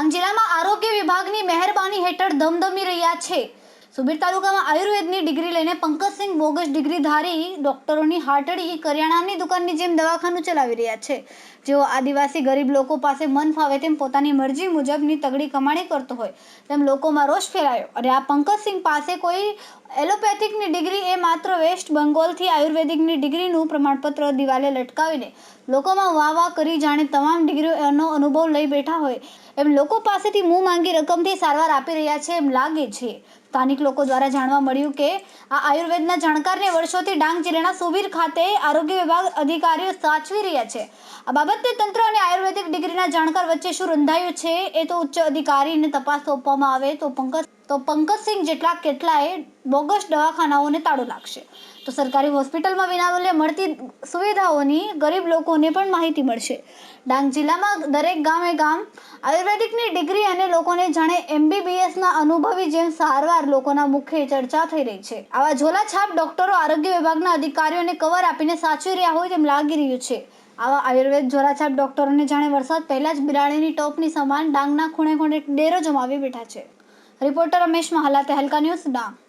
ડાંગ જિલ્લામાં આરોગ્ય વિભાગની મહેરબાની હેઠળ ધમધમી રહ્યા છે. સુબીર તાલુકામાં આયુર્વેદની ડિગ્રી લઈને પંકજસિંહ બોગસ ડિગ્રી ધારી ડોક્ટરોની હાટડી કરિયાણાની દુકાનની જેમ દવાખાનું ચલાવી રહ્યા છે. જેઓ આદિવાસી ગરીબ લોકો પાસે મન ફાવે તેમ પોતાની મરજી મુજબની તગડી કમાણી કરતો હોય, તેમ લોકોમાં રોષ ફેલાયો. અને આ પંકજસિંહ પાસે કોઈ એલોપેથિકની ડિગ્રી એ માત્ર વેસ્ટ બંગોલથી આયુર્વેદિકની ડિગ્રીનું પ્રમાણપત્ર દિવાલે લટકાવીને લોકોમાં વાહ વાહ કરી જાણે તમામ ડિગ્રીઓનો અનુભવ લઈ બેઠા હોય, એમ લોકો પાસેથી મું માંગી રકમથી સારવાર આપી રહ્યા છે એમ લાગે છે. સ્થાનિક લોકો દ્વારા જાણવા મળ્યું કે આ આયુર્વેદના જાણકારને વર્ષોથી ડાંગ જિલ્લાના સુબીર ખાતે આરોગ્ય વિભાગ અધિકારીઓ સાચવી રહ્યા છે. આ બાબતે તંત્ર અને આયુર્વેદિક ડિગ્રીના જાણકાર વચ્ચે શું રંધાયું છે એ તો ઉચ્ચ અધિકારીને તપાસ સોંપવામાં આવે તો પંકજ તો પંકજસિંહ જેટલા કેટલાય બોગસ દવાખાનાઓને તાળું લાગશે. તો સરકારી હોસ્પિટલમાં વિનામૂલ્યે મળતી સુવિધાઓની ગરીબ લોકોને પણ માહિતી મળશે. ડાંગ જિલ્લામાં દરેક ગામે ગામ આયુર્વેદિકની ડિગ્રી અને લોકોને જાણે એમબીબીએસના અનુભવી જેમ સારવાર લોકોના મુખે ચર્ચા થઈ રહી છે. આવા ઝોલાછાપ ડોક્ટરો આરોગ્ય વિભાગના અધિકારીઓને કવર આપીને સાચવી રહ્યા હોય તેમ લાગી રહ્યું છે. આવા આયુર્વેદ ઝોલાછાપ ડોક્ટરોને જાણે વરસાદ પહેલાં જ બિરાણીની ટોપની સમાન ડાંગના ખૂણે ખૂણે ડેરો જમાવી બેઠા છે. Reporter Ramesh Mahala Tehelka news Dang.